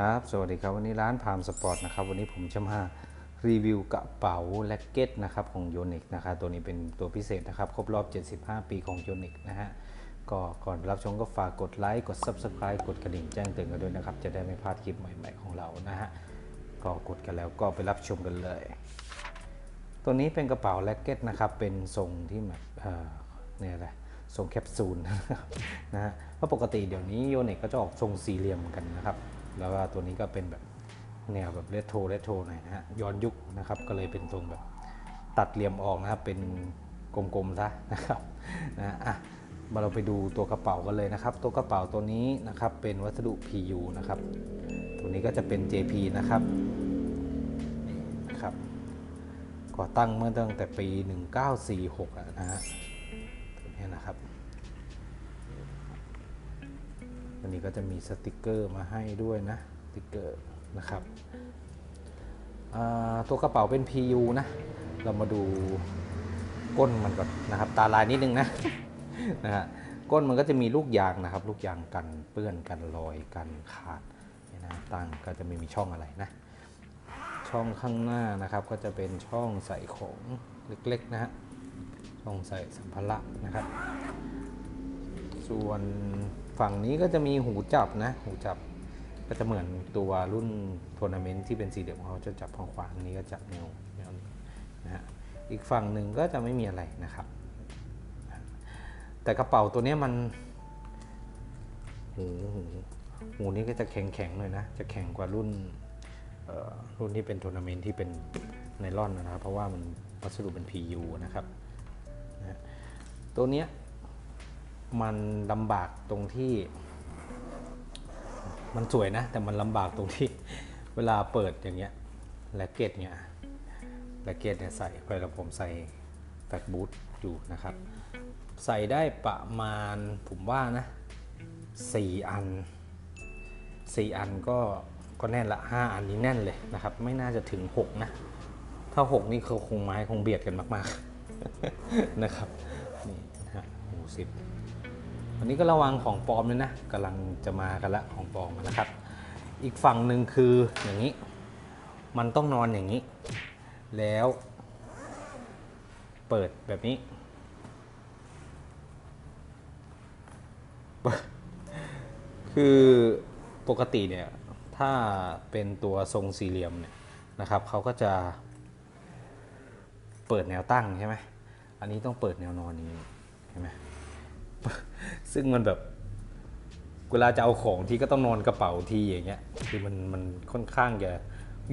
ครับ สวัสดีครับ วันนี้ร้านพามสปอร์ตนะครับ วันนี้ผมจะมารีวิวกระเป๋าแล็กเก็ตนะครับของโยนิกนะครับ ตัวนี้เป็นตัวพิเศษนะครับ ครบรอบ 75 ปีของโยนิกนะฮะ ก็ก่อนรับชมก็ฝากกดไลค์ กด Subscribe กดกระดิ่งแจ้งเตือนกันด้วยนะครับ จะได้ไม่พลาดคลิปใหม่ ๆของเรานะฮะ ก็กดกันแล้วก็ไปรับชมกันเลย ตัวนี้เป็นกระเป๋าแล็กเก็ตนะครับ เป็นทรงที่แบบเนี่ยแหละทรงแคปซูลนะฮะ เพราะปกติเดี๋ยวนี้โยเนกก็จะออกทรงสี่เหลี่ยมกันนะครับ แล้วก็ตัวนี้ก็เป็นแบบแนวแบบเรโทรเรโทรหน่อยนะฮะย้อนยุคนะครับ ก็เลยเป็นทรงแบบตัดเหลี่ยมออกนะครับ เป็นกลมๆซะนะครับนะอะมาเราไปดูตัวกระเป๋ากันเลยนะครับ ตัวกระเป๋าตัวนี้นะครับเป็นวัสดุ PU นะครับ ตัวนี้ก็จะเป็น JP นะครับนี่นะครับก่อตั้งเมื่อตั้งแต่ปี 1946นะฮะตัวนี้นะครับ วันนี้ก็จะมีสติกเกอร์มาให้ด้วยนะสติกเกอร์นะครับตัวกระเป๋าเป็น PU นะ เรามาดูก้นมันก่อนนะครับ ตาลายนิดนึงนะนะฮะก้นมันก็จะมีลูกยางนะครับ ลูกยางกันเปื้อนกันรอยกันขาดนะตั้งก็จะไม่มีช่องอะไรนะ ช่องข้างหน้านะครับ ก็จะเป็นช่องใส่ของเล็กๆนะฮะช่องใส่สัมภาระนะครับ ส่วน ฝั่งนี้ก็จะมีหูจับนะ หูจับก็จะเหมือนตัวรุ่นทัวร์นาเมนต์ที่เป็นสี่เหลี่ยมของเขาจะจับข้างขวาอันนี้ก็จับนวแนวนี้นะฮะอีกฝั่งหนึ่งก็จะไม่มีอะไรนะครับ แต่กระเป๋าตัวนี้มันหูหูหูนี้ก็จะแข็งแข็งๆหน่อยนะ จะแข็งกว่ารุ่นรุ่นที่เป็นทัวร์นาเมนต์ที่เป็นไนลอนนะครับ เพราะว่ามันวัสดุเป็น PU นะครับนะตัวเนี้ย มันลำบากตรงที่ มันสวยนะ แต่มันลำบากตรงที่เวลาเปิดอย่างเงี้ยแล็กเก็ตเนี่ยแล็กเก็ตเนี่ยใส่ไปแล้วผมใส่แฟตบูทอยู่นะครับ ใส่ได้ประมาณผมว่านะ4อัน 4 อันก็ก็แน่นละ 5 อันนี้แน่นเลยนะครับ ไม่น่าจะถึง 6 นะ ถ้า 6 นี่เขาคงไม้คงเบียดกันมาก ๆ นะครับ นี่นะฮะโอ้สิบ อันนี้ก็ระวังของปลอมเลยนะกำลังจะมากันละของปลอมนะครับ อีกฝั่งหนึ่งคืออย่างนี้ มันต้องนอนอย่างนี้ แล้ว เปิดแบบนี้ คือปกติเนี่ย ถ้าเป็นตัวทรงสี่เหลี่ยมเนี่ยนะครับเขาก็จะเปิดแนวตั้งใช่ไหมอันนี้ต้องเปิดแนวนอนนี้ใช่ไหม ซึ่งมันแบบเวลาจะเอาของทีก็ต้องนอนกระเป๋าทีอย่างเงี้ยคือมันมันค่อนข้างจะ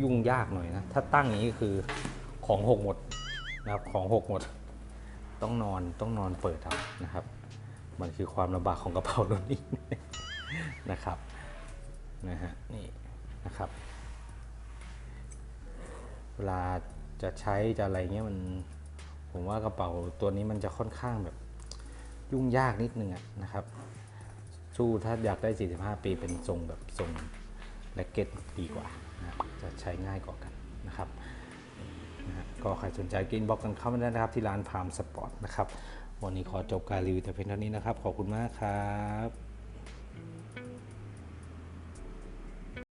ยุ่งยากหน่อยนะ ถ้าตั้งอย่างนี้คือของหกหมดนะครับของหกหมด ต้องนอนต้องนอนเปิดเอานะครับ มันคือความลำบากของกระเป๋าตัวนี้นะครับนะฮะนี่นะครับ เวลาจะใช้จะอะไรเงี้ยมันผมว่ากระเป๋าตัวนี้มันจะค่อนข้างแบบ ยุ่งยากนิดนึงนะครับ สู้ถ้าอยากได้ 45 ปีเป็นทรงแบบทรงแล็กเก็ตดีกว่านะจะใช้ง่ายกว่ากันนะครับนะก็ใครสนใจกินบ็อกกันเข้ามาได้นะครับที่ร้านพามสปอร์ตนะครับ วันนี้ขอจบการรีวิวแต่เพียงเท่านี้นะครับ ขอบคุณมากครับ